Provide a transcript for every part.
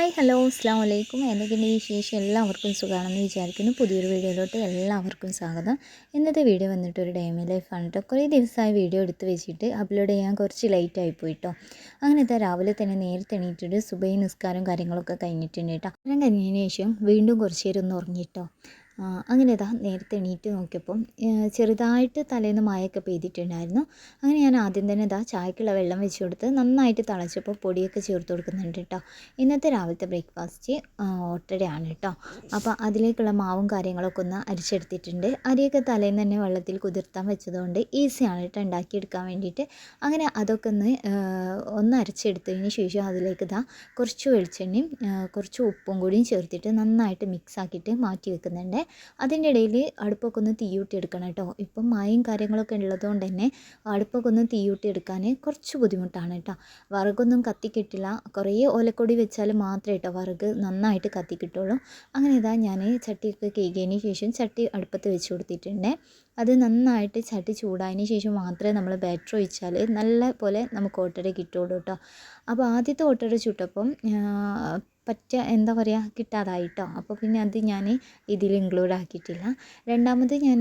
Hi hello അസ്സാം വലൈക്കും എന്തൊക്കെയുണ്ട് വിശേഷം? എല്ലാവർക്കും സുഖമാണെന്ന് വിചാരിക്കുന്നു. പുതിയൊരു വീഡിയോയിലോട്ട് എല്ലാവർക്കും സ്വാഗതം. ഇന്നത്തെ വീഡിയോ വന്നിട്ട് ഒരു ഡേമി ലൈഫാണ് കേട്ടോ കുറേ ദിവസമായി വീഡിയോ എടുത്ത് വെച്ചിട്ട് അപ്ലോഡ് ചെയ്യാൻ കുറച്ച് ലേറ്റ് ആയി പോയിട്ടോ അങ്ങനെ ഇതാ രാവിലെ തന്നെ നേരത്തെ എണീറ്റിട്ട് സുബൈ നിസ്കാരം കാര്യങ്ങളൊക്കെ കഴിഞ്ഞിട്ടുണ്ട് കേട്ടോ അങ്ങനെ കഴിഞ്ഞതിന് ശേഷം വീണ്ടും കുറച്ച് നേരം ഒന്ന് ഉറങ്ങിട്ടോ അങ്ങനെ ഇതാ നേരത്തെ എണീറ്റ് നോക്കിയപ്പം ചെറുതായിട്ട് തലേന്ന് മായൊക്കെ പെയ്തിട്ടുണ്ടായിരുന്നു. അങ്ങനെ ഞാൻ ആദ്യം തന്നെ ഇതാ ചായക്കുള്ള വെള്ളം വെച്ച് കൊടുത്ത് നന്നായിട്ട് തിളച്ചപ്പോൾ പൊടിയൊക്കെ ചേർത്ത് കൊടുക്കുന്നുണ്ട് കേട്ടോ. ഇന്നത്തെ രാവിലത്തെ ബ്രേക്ക്ഫാസ്റ്റ് ഓട്ടടയാണ് കേട്ടോ. അപ്പോൾ അതിലേക്കുള്ള മാവും കാര്യങ്ങളൊക്കെ ഒന്ന് അരിച്ചെടുത്തിട്ടുണ്ട്. അരിയൊക്കെ തലേന്ന് തന്നെ വെള്ളത്തിൽ കുതിർത്താൻ വെച്ചതുകൊണ്ട് ഈസിയാണ് കേട്ടോ ഉണ്ടാക്കിയെടുക്കാൻ വേണ്ടിയിട്ട്. അങ്ങനെ അതൊക്കെ ഒന്ന് ഒന്ന് അരച്ചെടുത്തതിന് ശേഷം അതിലേക്ക് ഇതാ കുറച്ച് വെളിച്ചെണ്ണയും കുറച്ച് ഉപ്പും കൂടിയും ചേർത്തിട്ട് നന്നായിട്ട് മിക്സ് ആക്കിയിട്ട് മാറ്റി വെക്കുന്നുണ്ട്. അതിന്റെ ഇടയിൽ അടുപ്പൊക്കെ ഒന്ന് തീയൂട്ടി എടുക്കണം കേട്ടോ. ഇപ്പം മായും കാര്യങ്ങളൊക്കെ ഉള്ളതുകൊണ്ട് തന്നെ അടുപ്പൊക്കെ ഒന്ന് തീയൂട്ടി എടുക്കാൻ കുറച്ച് ബുദ്ധിമുട്ടാണ് കേട്ടോ. വിറകൊന്നും കത്തിക്കിട്ടില്ല. കുറേ ഓലക്കൊടി വെച്ചാൽ മാത്രമേ കേട്ടോ വിറക് നന്നായിട്ട് കത്തിക്കിട്ടുള്ളൂ. അങ്ങനെ ഇതാ ഞാൻ ചട്ടിയൊക്കെ കേകിയതിന് ശേഷം ചട്ടി അടുപ്പത്ത് വെച്ച് കൊടുത്തിട്ടുണ്ട്. അത് നന്നായിട്ട് ചട്ടി ചൂടായതിന് ശേഷം മാത്രമേ നമ്മൾ ബാറ്റർ ഒഴിച്ചാൽ നല്ല പോലെ നമുക്ക് ഓട്ടട കിട്ടുള്ളൂ കേട്ടോ. അപ്പോൾ ആദ്യത്തെ ഓട്ടട ചുട്ടപ്പം പറ്റ എന്താ പറയുക കിട്ടാതായിട്ടോ. അപ്പോൾ പിന്നെ അത് ഞാൻ ഇതിൽ ഇൻക്ലൂഡ് ആക്കിയിട്ടില്ല. രണ്ടാമത് ഞാൻ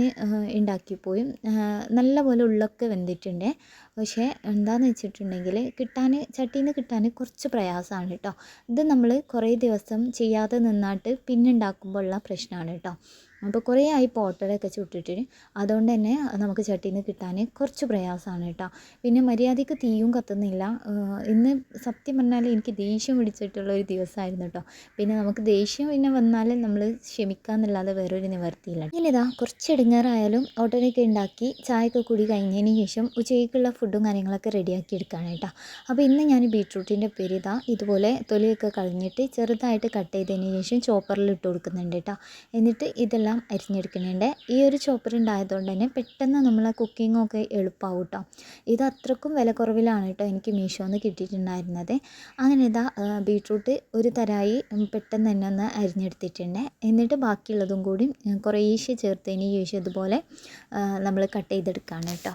ഉണ്ടാക്കിപ്പോയി നല്ല പോലെ ഉള്ളൊക്കെ വെന്തിട്ടുണ്ട്. പക്ഷേ എന്താന്ന് വെച്ചിട്ടുണ്ടെങ്കിൽ കിട്ടാൻ ചട്ടിയിൽ നിന്ന് കിട്ടാൻ കുറച്ച് പ്രയാസമാണ് കേട്ടോ ഇത് നമ്മൾ കുറേ ദിവസം ചെയ്യാതെ നിന്നാട്ട് പിന്നെ ഉണ്ടാക്കുമ്പോൾ ഉള്ള പ്രശ്നമാണ് കേട്ടോ അപ്പോൾ കുറേ ആയി പോട്ടലൊക്കെ ചുട്ടിട്ട് അതുകൊണ്ട് തന്നെ നമുക്ക് ചട്ടിയിൽ നിന്ന് കിട്ടാൻ കുറച്ച് പ്രയാസമാണ് കേട്ടോ. പിന്നെ മര്യാദയ്ക്ക് തീയും കത്തുന്നില്ല. ഇന്ന് സത്യം പറഞ്ഞാൽ എനിക്ക് ദേഷ്യം പിടിച്ചിട്ടുള്ള ഒരു ദിവസമായിരുന്നു കേട്ടോ. പിന്നെ നമുക്ക് ദേഷ്യം പിന്നെ വന്നാൽ നമ്മൾ ക്ഷമിക്കുക എന്നുള്ളത് വേറൊരു നിവർത്തിയില്ല. ഇല്ലതാ കുറച്ച് ഇടങ്ങാറായാലും ഓട്ടോയൊക്കെ ഉണ്ടാക്കി ചായയൊക്കെ കൂടി കഴിഞ്ഞതിന് ശേഷം ഉച്ചയ്ക്കുള്ള ഫുഡും കാര്യങ്ങളൊക്കെ റെഡിയാക്കി എടുക്കുകയാണ് കേട്ടോ. അപ്പോൾ ഇന്ന് ഞാൻ ബീട്രൂട്ടിന്റെ പേര് ഇതാ ഇതുപോലെ തൊലിയൊക്കെ കളഞ്ഞിട്ട് ചെറുതായിട്ട് കട്ട് ചെയ്തതിന് ശേഷം ചോപ്പറിൽ ഇട്ട് കൊടുക്കുന്നുണ്ട് കേട്ടോ. എന്നിട്ട് ഇതെല്ലാം അരിഞ്ഞെടുക്കുന്നുണ്ട്. ഈ ഒരു ചോപ്പർ ഉണ്ടായതുകൊണ്ട് തന്നെ പെട്ടെന്ന് നമ്മൾ കുക്കിങ്ങൊക്കെ എളുപ്പമാവും കേട്ടോ ഇത് അത്രക്കും വില കുറവിലാണ് കേട്ടോ എനിക്ക് മീഷോന്ന് കിട്ടിയിട്ടുണ്ടായിരുന്നത്. അങ്ങനെ ഇതാ ബീട്രൂട്ട് ഒരു തരായി പെട്ടെന്ന് തന്നെ ഒന്ന് അരിഞ്ഞെടുത്തിട്ടുണ്ട്. എന്നിട്ട് ബാക്കിയുള്ളതും കൂടി കുറേശ്ശെ ചേർത്തതിന് ശേഷം ഇതുപോലെ നമ്മൾ കട്ട് ചെയ്തെടുക്കുകയാണ് കേട്ടോ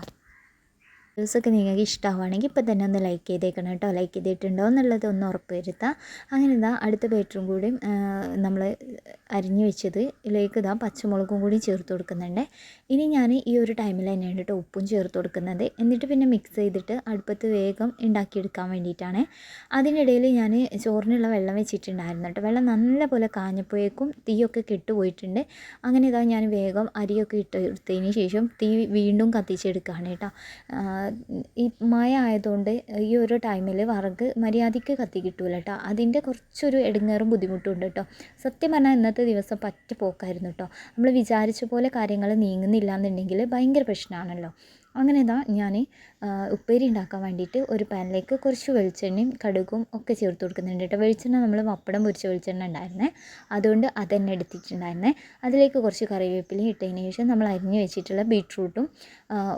വീഡിയോസൊക്കെ നിങ്ങൾക്ക് ഇഷ്ടമാവുകയാണെങ്കിൽ ഇപ്പോൾ തന്നെ ഒന്ന് ലൈക്ക് ചെയ്തേക്കണം കേട്ടോ. ലൈക്ക് ചെയ്തിട്ടുണ്ടോ എന്നുള്ളത് ഒന്ന് ഉറപ്പ് വരുത്താം അങ്ങനെ ഇതാ അടുത്ത ബേറ്ററും കൂടി നമ്മൾ അരിഞ്ഞു വെച്ചത് ഇതിലേക്ക് ഇതാ പച്ചമുളകും കൂടി ചേർത്ത് കൊടുക്കുന്നുണ്ട്. ഇനി ഞാൻ ഈ ഒരു ടൈമിൽ തന്നെയാണ് കേട്ടോ ഉപ്പും ചേർത്ത് കൊടുക്കുന്നത്. എന്നിട്ട് പിന്നെ മിക്സ് ചെയ്തിട്ട് അടുപ്പത്ത് വേഗം ഉണ്ടാക്കിയെടുക്കാൻ വേണ്ടിയിട്ടാണ്. അതിനിടയിൽ ഞാൻ ചോറിനുള്ള വെള്ളം വെച്ചിട്ടുണ്ടായിരുന്നു കേട്ടോ. വെള്ളം നല്ലപോലെ കാഞ്ഞപ്പോഴേക്കും തീയൊക്കെ കെട്ടുപോയിട്ടുണ്ട്. അങ്ങനെ ഇതാ ഞാൻ വേഗം അരിയൊക്കെ ഇട്ട് എടുത്തതിന് ശേഷം തീ വീണ്ടും കത്തിച്ചെടുക്കുകയാണ് കേട്ടോ. ഈ മഴ ആയതുകൊണ്ട് ഈ ഒരു ടൈമിൽ വിറക് മര്യാദയ്ക്ക് കത്തി കിട്ടൂല കേട്ടോ അതിന്റെ കുറച്ചൊരു ഇടങ്ങേറും ബുദ്ധിമുട്ടും ഉണ്ട് കേട്ടോ സത്യം പറഞ്ഞാൽ ഇന്നത്തെ ദിവസം പറ്റ പോക്കായിരുന്നു കേട്ടോ നമ്മൾ വിചാരിച്ച പോലെ കാര്യങ്ങൾ നീങ്ങുന്നില്ല എന്നുണ്ടെങ്കിൽ ഭയങ്കര പ്രശ്നമാണല്ലോ അങ്ങനെ ഇതാ ഞാൻ ഉപ്പേരി ഉണ്ടാക്കാൻ വേണ്ടിയിട്ട് ഒരു പാനിലേക്ക് കുറച്ച് വെളിച്ചെണ്ണയും കടുകും ഒക്കെ ചേർത്ത് കൊടുക്കുന്നുണ്ട് കേട്ടോ. വെളിച്ചെണ്ണ നമ്മൾ പപ്പടം പൊരിച്ച വെളിച്ചെണ്ണ ഉണ്ടായിരുന്നേ അതുകൊണ്ട് അത് തന്നെ എടുത്തിട്ടുണ്ടായിരുന്നേ. അതിലേക്ക് കുറച്ച് കറിവേപ്പിലയും ഇട്ടതിന് ശേഷം നമ്മൾ അരിഞ്ഞ് വെച്ചിട്ടുള്ള ബീട്രൂട്ടും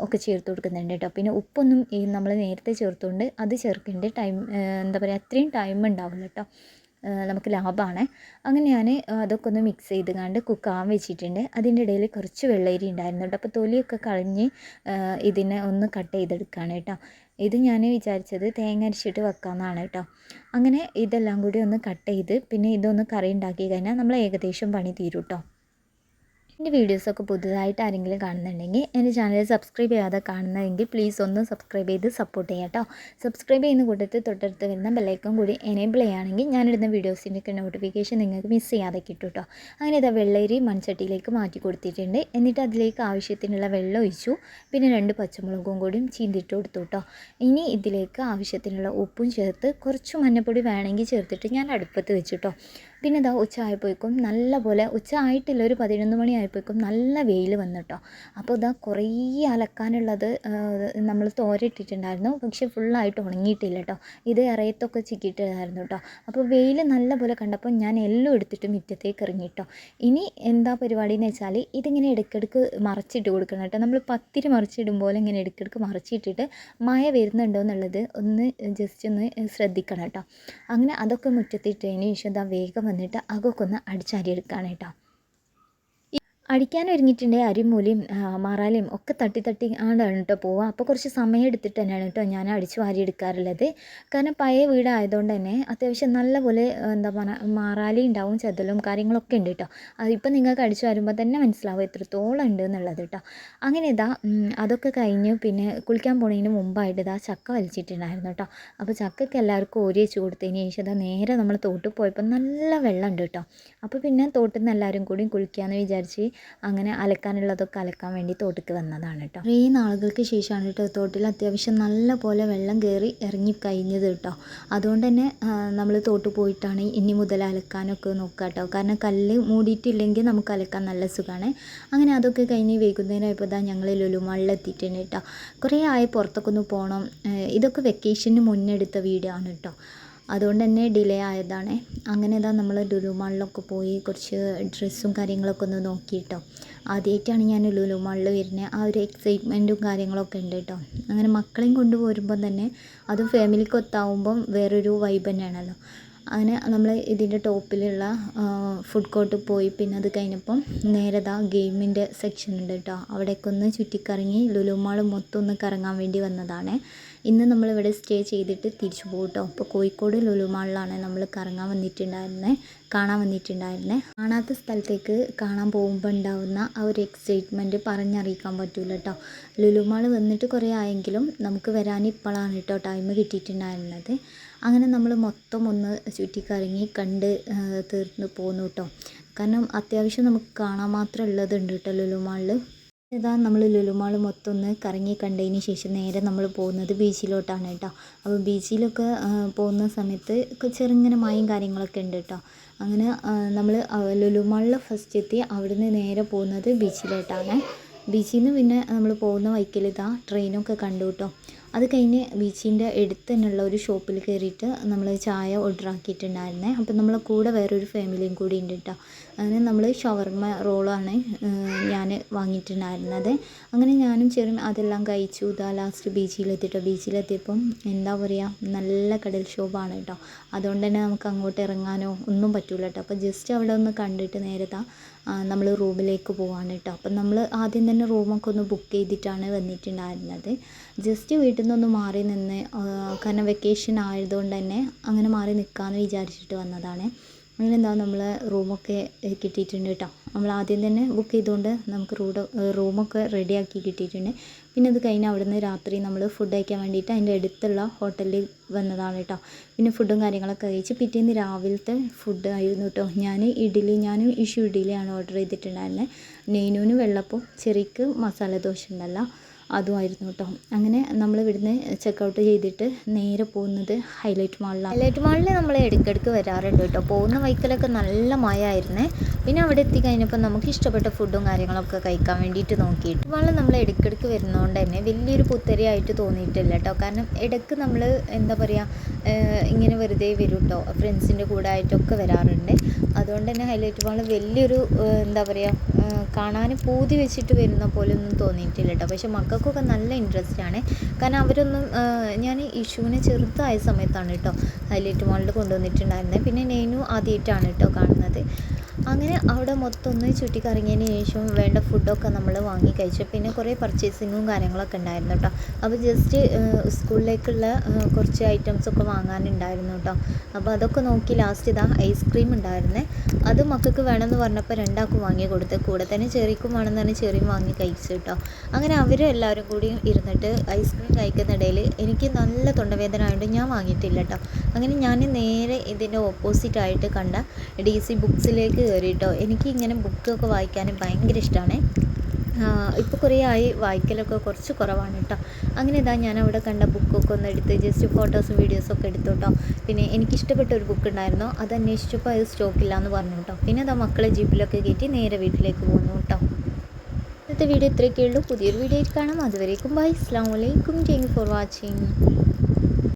ഒക്കെ ചേർത്ത് കൊടുക്കുന്നുണ്ട് കേട്ടോ. പിന്നെ ഉപ്പൊന്നും നമ്മൾ നേരത്തെ ചേർത്തുകൊണ്ട് അത് ചേർക്കേണ്ട ടൈം എന്താ പറയുക അത്രയും ടൈം ഉണ്ടാവില്ല കേട്ടോ. നമുക്ക് ലാഭമാണ് അങ്ങനെ ഞാൻ അതൊക്കെ ഒന്ന് മിക്സ് ചെയ്ത് കണ്ട് കുക്കാവാൻ വെച്ചിട്ടുണ്ട്. അതിന്റെ ഇടയിൽ കുറച്ച് വെള്ളരി ഉണ്ടായിരുന്നു കേട്ടോ. അപ്പോൾ തൊലിയൊക്കെ കളഞ്ഞ് ഇതിനെ ഒന്ന് കട്ട് ചെയ്തെടുക്കുകയാണ് കേട്ടോ. ഇത് ഞാൻ വിചാരിച്ചത് തേങ്ങ അരച്ചിട്ട് വെക്കാമെന്നാണ് കേട്ടോ. അങ്ങനെ ഇതെല്ലാം കൂടി ഒന്ന് കട്ട് ചെയ്ത് പിന്നെ ഇതൊന്ന് കറി ഉണ്ടാക്കി കഴിഞ്ഞാൽ നമ്മൾ ഏകദേശം പണി തീരും കേട്ടോ. എന്റെ വീഡിയോസൊക്കെ പുതുതായിട്ട് ആരെങ്കിലും കാണുന്നുണ്ടെങ്കിൽ എന്റെ ചാനൽ സബ്സ്ക്രൈബ് ചെയ്യാതെ കാണുന്നതെങ്കിൽ പ്ലീസ് ഒന്ന് സബ്സ്ക്രൈബ് ചെയ്ത് സപ്പോർട്ട് ചെയ്യാം കേട്ടോ സബ്സ്ക്രൈബ് ചെയ്യുന്ന കൂട്ടത്തിൽ തൊട്ടടുത്ത് വരുന്ന ബെല്ലൈക്കൺ കൂടി എനേബിൾ ചെയ്യുകയാണെങ്കിൽ ഞാനിടുന്ന വീഡിയോസിന്റെ ഒക്കെ നോട്ടിഫിക്കേഷൻ നിങ്ങൾക്ക് മിസ് ചെയ്യാതെ കിട്ടും കേട്ടോ അങ്ങനെ ഇതാ വെള്ളരി മൺചട്ടിയിലേക്ക് മാറ്റി കൊടുത്തിട്ടുണ്ട്. എന്നിട്ട് അതിലേക്ക് ആവശ്യത്തിനുള്ള വെള്ളം ഒഴിച്ചു. പിന്നെ രണ്ട് പച്ചമുളകും കൂടിയും ചീന്തിട്ട് കൊടുത്തു കേട്ടോ ഇനി ഇതിലേക്ക് ആവശ്യത്തിനുള്ള ഉപ്പും ചേർത്ത് കുറച്ച് മഞ്ഞപ്പൊടി വേണമെങ്കിൽ ചേർത്തിട്ട് ഞാൻ അടുപ്പത്ത് വെച്ചു കേട്ടോ പിന്നെ ഇതാ ഉച്ച ആയപ്പോഴേക്കും നല്ല പോലെ ഉച്ച ആയിട്ടില്ല ഒരു പതിനൊന്ന് മണി ആയപ്പോഴേക്കും നല്ല വെയിൽ വന്നിട്ടോ അപ്പോൾ ഇതാ കുറേ അലക്കാനുള്ളത് നമ്മൾ തോരയിട്ടിട്ടുണ്ടായിരുന്നു പക്ഷെ ഫുള്ളായിട്ട് ഉണങ്ങിയിട്ടില്ല കേട്ടോ ഇത് ഇറയത്തൊക്കെ ചിക്കിയിട്ടായിരുന്നു കേട്ടോ അപ്പോൾ വെയിൽ നല്ല പോലെ കണ്ടപ്പോൾ ഞാൻ എല്ലാം എടുത്തിട്ട് മുറ്റത്തേക്ക് ഇറങ്ങി കേട്ടോ ഇനി എന്താ പരിപാടി എന്ന് വെച്ചാൽ ഇതിങ്ങനെ ഇടയ്ക്കിടയ്ക്ക് മറച്ചിട്ട് കൊടുക്കണം കേട്ടോ നമ്മൾ പത്തിരി മറിച്ചിടും പോലെ ഇങ്ങനെ ഇടയ്ക്കിടയ്ക്ക് മറിച്ചിട്ടിട്ട് മഴ വരുന്നുണ്ടോ എന്നുള്ളത് ഒന്ന് ജസ്റ്റ് ഒന്ന് ശ്രദ്ധിക്കണം കേട്ടോ അങ്ങനെ അതൊക്കെ മുറ്റത്തിട്ടതിന് ശേഷം ഇതാ വേഗം വന്നിട്ട് അകക്കൊന്ന് ഒന്ന് അടിച്ചാരി അടിക്കാൻ ഒരുങ്ങിയിട്ടുണ്ട് അരിമൂലയും മറാലയും ഒക്കെ തട്ടി തട്ടി ആണ്ടാണ് കേട്ടോ പോവുക അപ്പോൾ കുറച്ച് സമയം എടുത്തിട്ട് തന്നെയാണ് കേട്ടോ ഞാൻ അടിച്ച് വാരി എടുക്കാറുള്ളത്. കാരണം പഴയ വീടായതുകൊണ്ട് തന്നെ അത്യാവശ്യം നല്ലപോലെ എന്താ പറയുക മാറാലി ഉണ്ടാവും ചെതലും കാര്യങ്ങളൊക്കെ ഉണ്ട് കേട്ടോ അതിപ്പോൾ നിങ്ങൾക്ക് അടിച്ച് വരുമ്പോൾ തന്നെ മനസ്സിലാവും എത്രത്തോളം ഉണ്ട് എന്നുള്ളത് കേട്ടോ അങ്ങനെ ഇതാ അതൊക്കെ കഴിഞ്ഞ്. പിന്നെ കുളിക്കാൻ പോണതിന് മുമ്പായിട്ട് ഇതാ ചക്ക വലിച്ചിട്ടുണ്ടായിരുന്നു കേട്ടോ അപ്പോൾ ചക്കയ്ക്ക് എല്ലാവർക്കും ഓരി വെച്ച് കൊടുത്തതിന് ശേഷം ഇതാ നേരെ നമ്മൾ തോട്ടിൽ പോയപ്പോൾ നല്ല വെള്ളം ഉണ്ട് കേട്ടോ അപ്പോൾ പിന്നെ തോട്ടിൽ നിന്ന് എല്ലാവരും കൂടി കുളിക്കാമെന്ന് വിചാരിച്ച് അങ്ങനെ അലക്കാനുള്ളതൊക്കെ അലക്കാൻ വേണ്ടി തോട്ടിക്ക് വന്നതാണ് കേട്ടോ. കുറേ നാളുകൾക്ക് ശേഷമാണ് കേട്ടോ തോട്ടിൽ അത്യാവശ്യം നല്ല പോലെ വെള്ളം കയറി ഇറങ്ങി കഴിഞ്ഞത് കേട്ടോ. അതുകൊണ്ട് തന്നെ നമ്മൾ തോട്ട് പോയിട്ടാണ് ഇനി മുതൽ അലക്കാനൊക്കെ നോക്കുക കേട്ടോ. കാരണം കല്ല് മൂടിയിട്ടില്ലെങ്കിൽ നമുക്ക് അലക്കാൻ നല്ല സുഖമാണ് അങ്ങനെ അതൊക്കെ കഴിഞ്ഞ് വൈകുന്നേരമായപ്പോൾ ഇതാ ഞങ്ങൾ ലുലുമാളിലെത്തിയിട്ടുണ്ട് കേട്ടോ. കുറേ ആയി പുറത്തൊക്കെ ഒന്ന് പോകണം ഇതൊക്കെ വെക്കേഷന് മുന്നെടുത്ത വീഡിയോ ആണ് കേട്ടോ. അതുകൊണ്ട് തന്നെ ഡിലേ ആയതാണ്. അങ്ങനെ ഇതാ നമ്മൾ ലുലു മാളിലൊക്കെ പോയി കുറച്ച് ഡ്രസ്സും കാര്യങ്ങളൊക്കെ ഒന്ന് നോക്കിയിട്ടോ ആദ്യമായിട്ടാണ് ഞാൻ ലുലു മാളിൽ വരുന്നത് ആ ഒരു എക്സൈറ്റ്മെന്റും കാര്യങ്ങളൊക്കെ ഉണ്ട് കേട്ടോ അങ്ങനെ മക്കളെയും കൊണ്ട് പോരുമ്പം തന്നെ അതും ഫാമിലിക്ക് ഒത്താവുമ്പം വേറൊരു വൈബ് തന്നെയാണല്ലോ. അങ്ങനെ നമ്മൾ ഇതിന്റെ ടോപ്പിലുള്ള ഫുഡ് കോർട്ട് പോയി. പിന്നെ അത് കഴിഞ്ഞപ്പം നേരെ ദാ ഗെയിമിന്റെ സെക്ഷൻ ഉണ്ട് കേട്ടോ അവിടേക്കൊന്ന് ചുറ്റിക്കറങ്ങി ലുലു മാൾ മൊത്തം ഒന്ന് കറങ്ങാൻ വേണ്ടി വന്നതാണ്. ഇന്ന് നമ്മളിവിടെ സ്റ്റേ ചെയ്തിട്ട് തിരിച്ചു പോകും കേട്ടോ. അപ്പോൾ കോഴിക്കോട് ലുലുമാളിലാണ് നമ്മൾ കറങ്ങാൻ വന്നിട്ടുണ്ടായിരുന്നത് കാണാൻ വന്നിട്ടുണ്ടായിരുന്നത് കാണാത്ത സ്ഥലത്തേക്ക് കാണാൻ പോകുമ്പോൾ ഉണ്ടാവുന്ന ആ ഒരു എക്സൈറ്റ്മെന്റ് പറഞ്ഞറിയിക്കാൻ പറ്റില്ല കേട്ടോ. ലുലുമാൾ വന്നിട്ട് കുറേ ആയെങ്കിലും നമുക്ക് വരാൻ ഇപ്പോഴാണ് കേട്ടോ ടൈം കിട്ടിയിട്ടുണ്ടായിരുന്നത്. അങ്ങനെ നമ്മൾ മൊത്തം ഒന്ന് ചുറ്റിക്കറങ്ങി കണ്ട് തീർന്ന് പോന്നു കേട്ടോ. കാരണം അത്യാവശ്യം നമുക്ക് കാണാൻ മാത്രം ഉള്ളതുണ്ട് കേട്ടോ ലുലു മാളിൽ ഇതാ നമ്മൾ ലുലുമാൾ മൊത്തം ഒന്ന് കറങ്ങി കണ്ടതിന് ശേഷം നേരെ നമ്മൾ പോകുന്നത് ബീച്ചിലോട്ടാണ് കേട്ടോ. അപ്പോൾ ബീച്ചിലൊക്കെ പോകുന്ന സമയത്ത് ചെറുങ്ങനെ മായും കാര്യങ്ങളൊക്കെ ഉണ്ട് കേട്ടോ. അങ്ങനെ നമ്മൾ ലുലുമാളിൽ ഫസ്റ്റ് എത്തി അവിടുന്ന് നേരെ പോകുന്നത് ബീച്ചിലോട്ടാണ്. ബീച്ചിൽ നിന്ന് പിന്നെ നമ്മൾ പോകുന്ന വൈക്കിൽ ഇതാ ട്രെയിനൊക്കെ കണ്ടു കേട്ടോ. അത് കഴിഞ്ഞ് ബീച്ചിന്റെ അടുത്ത് തന്നെയുള്ള ഒരു ഷോപ്പിൽ കയറിയിട്ട് നമ്മൾ ചായ ഓർഡർ ആക്കിയിട്ടുണ്ടായിരുന്നേ. അപ്പം നമ്മളെ കൂടെ വേറൊരു ഫാമിലിയും കൂടി ഉണ്ട് കേട്ടോ. അങ്ങനെ നമ്മൾ ഷവർമ റോളാണ് ഞാൻ വാങ്ങിയിട്ടുണ്ടായിരുന്നത്. അങ്ങനെ ഞാനും ചെറിയ അതെല്ലാം കഴിച്ചു. ഇതാ ലാസ്റ്റ് ബീച്ചിലെത്തിട്ടോ. ബീച്ചിലെത്തിയപ്പം എന്താ പറയുക നല്ല കടൽ ക്ഷോഭമാണ് കേട്ടോ. അതുകൊണ്ട് തന്നെ നമുക്ക് അങ്ങോട്ട് ഇറങ്ങാനോ ഒന്നും പറ്റില്ല കേട്ടോ. അപ്പോൾ ജസ്റ്റ് അവിടെ ഒന്ന് കണ്ടിട്ട് നേരത്തെ നമ്മൾ റൂമിലേക്ക് പോവാണ് കേട്ടോ. അപ്പം നമ്മൾ ആദ്യം തന്നെ റൂമൊക്കെ ഒന്ന് ബുക്ക് ചെയ്തിട്ടാണ് വന്നിട്ടുണ്ടായിരുന്നത്. ജസ്റ്റ് വീട്ടിൽ നിന്നൊന്ന് മാറി നിന്ന് കാരണം വെക്കേഷൻ ആയതുകൊണ്ട് തന്നെ അങ്ങനെ മാറി നിൽക്കാമെന്ന് വിചാരിച്ചിട്ട് വന്നതാണ്. അങ്ങനെ നമ്മളെ നമ്മൾ റൂമൊക്കെ കിട്ടിയിട്ടുണ്ട് കേട്ടോ നമ്മൾ ആദ്യം തന്നെ ബുക്ക് ചെയ്തുകൊണ്ട് നമുക്ക് റൂഡ് റൂമൊക്കെ റെഡിയാക്കി കിട്ടിയിട്ടുണ്ട്. പിന്നെ അത് കഴിഞ്ഞ് അവിടുന്ന് രാത്രി നമ്മൾ ഫുഡ് കഴിക്കാൻ വേണ്ടിയിട്ട് അതിന്റെ അടുത്തുള്ള ഹോട്ടലിൽ വന്നതാണ് കേട്ടോ പിന്നെ ഫുഡും കാര്യങ്ങളൊക്കെ കഴിച്ച് പിറ്റേന്ന് രാവിലത്തെ ഫുഡ് ആയിരുന്നു കേട്ടോ ഞാൻ ഇഡ്ഡലി ഞാൻ ഇഷ്യൂ ഇഡ്ഡലിയാണ് ഓർഡർ ചെയ്തിട്ടുണ്ടായിരുന്നത് നെയ്നൂന് വെള്ളപ്പം ചെറിക്ക് മസാല ദോശ ഉണ്ടല്ലോ. അതുമായിരുന്നു കേട്ടോ. അങ്ങനെ നമ്മൾ ഇവിടുന്ന് ചെക്കൗട്ട് ചെയ്തിട്ട് നേരെ പോകുന്നത് ഹൈലൈറ്റ് മാളിലാണ് ഹൈലൈറ്റ് മാളിൽ നമ്മൾ ഇടയ്ക്കിടയ്ക്ക് വരാറുണ്ട് കേട്ടോ. പോകുന്ന വൈക്കലൊക്കെ നല്ല മഴ പിന്നെ അവിടെ എത്തി കഴിഞ്ഞപ്പോൾ നമുക്ക് ഇഷ്ടപ്പെട്ട ഫുഡും കാര്യങ്ങളൊക്കെ കഴിക്കാൻ വേണ്ടിയിട്ട് നോക്കിയിട്ട്. മാളിൽ നമ്മൾ ഇടയ്ക്കിടയ്ക്ക് വരുന്നതുകൊണ്ട് തന്നെ വലിയൊരു പുത്തരിയായിട്ട് തോന്നിയിട്ടില്ല കേട്ടോ. കാരണം ഇടയ്ക്ക് നമ്മൾ എന്താ പറയുക ഇങ്ങനെ വെറുതെ വരും കേട്ടോ ഫ്രണ്ട്സിന്റെ കൂടെ ആയിട്ടൊക്കെ വരാറുണ്ട്. അതുകൊണ്ട് തന്നെ ഹൈലൈറ്റ് മാൾ വലിയൊരു എന്താ പറയുക കാണാൻ പൂതി വെച്ചിട്ട് വരുന്ന പോലെ ഒന്നും തോന്നിയിട്ടില്ല കേട്ടോ പക്ഷെ മക്കൾക്കൊക്കെ നല്ല ഇൻട്രസ്റ്റ് ആണ്. കാരണം അവരൊന്നും ഞാൻ ഇഷുവിനെ ചെറുതായ സമയത്താണ് കേട്ടോ ഹൈലൈറ്റ് മാളിൽ കൊണ്ടുവന്നിട്ടുണ്ടായിരുന്നത്. പിന്നെ നെയ്നു ആദ്യമായിട്ടാണ് കേട്ടോ കാണുന്നത്. അങ്ങനെ അവിടെ മൊത്തം ഒന്ന് ചുറ്റിക്കറങ്ങിയതിന് ശേഷം വേണ്ട ഫുഡൊക്കെ നമ്മൾ വാങ്ങി കഴിച്ചു. പിന്നെ കുറേ പർച്ചേസിങ്ങും കാര്യങ്ങളൊക്കെ ഉണ്ടായിരുന്നു കേട്ടോ. അപ്പോൾ ജസ്റ്റ് സ്കൂളിലേക്കുള്ള കുറച്ച് ഐറ്റംസൊക്കെ വാങ്ങാനുണ്ടായിരുന്നു കേട്ടോ. അപ്പോൾ അതൊക്കെ നോക്കി ലാസ്റ്റ് ഇതാ ഐസ്ക്രീം ഉണ്ടായിരുന്നേ. അത് മക്കൾക്ക് വേണമെന്ന് പറഞ്ഞപ്പോൾ രണ്ടാൾക്കും വാങ്ങി കൊടുത്ത്. കൂടെ തന്നെ ചെറിക്കും വേണമെന്ന് പറഞ്ഞ് ചെറിയും വാങ്ങി കഴിച്ചു കേട്ടോ. അങ്ങനെ അവരും അവരെല്ലാവരും കൂടി ഇരുന്നിട്ട് ഐസ്ക്രീം കഴിക്കുന്നിടയിൽ എനിക്ക് നല്ല തൊണ്ടവേദന ആയതുകൊണ്ട് ഞാൻ വാങ്ങിയിട്ടില്ല കേട്ടോ. അങ്ങനെ ഞാൻ നേരെ ഇതിന്റെ ഓപ്പോസിറ്റായിട്ട് കണ്ട ഡി സി ബുക്സിലേക്ക് കയറി കേട്ടോ എനിക്ക് ഇങ്ങനെ ബുക്കൊക്കെ വായിക്കാനും ഭയങ്കര ഇഷ്ടമാണ് ഇപ്പോൾ കുറേ ആയി വായിക്കലൊക്കെ കുറച്ച് കുറവാണ് കേട്ടോ അങ്ങനെ ഇതാ ഞാൻ അവിടെ കണ്ട ബുക്കൊക്കെ ഒന്ന് എടുത്ത് ജസ്റ്റ് ഫോട്ടോസും വീഡിയോസൊക്കെ എടുത്തു കേട്ടോ പിന്നെ എനിക്കിഷ്ടപ്പെട്ട ഒരു ബുക്ക് ഉണ്ടായിരുന്നു. അത് അന്വേഷിച്ചപ്പോൾ അത് സ്റ്റോക്കില്ല എന്ന് പറഞ്ഞു കേട്ടോ പിന്നെ അതാ മക്കളെ ജീപ്പിലൊക്കെ കയറ്റി നേരെ വീട്ടിലേക്ക് പോകുന്നു കേട്ടോ ഇന്നത്തെ വീഡിയോ ഇത്രയൊക്കെ ഉള്ളൂ. പുതിയൊരു വീഡിയോയിൽ കാണാം. അതുവരേക്കും ബൈ. അസ്സാം വലൈക്കും താങ്ക് ഫോർ വാച്ചിങ്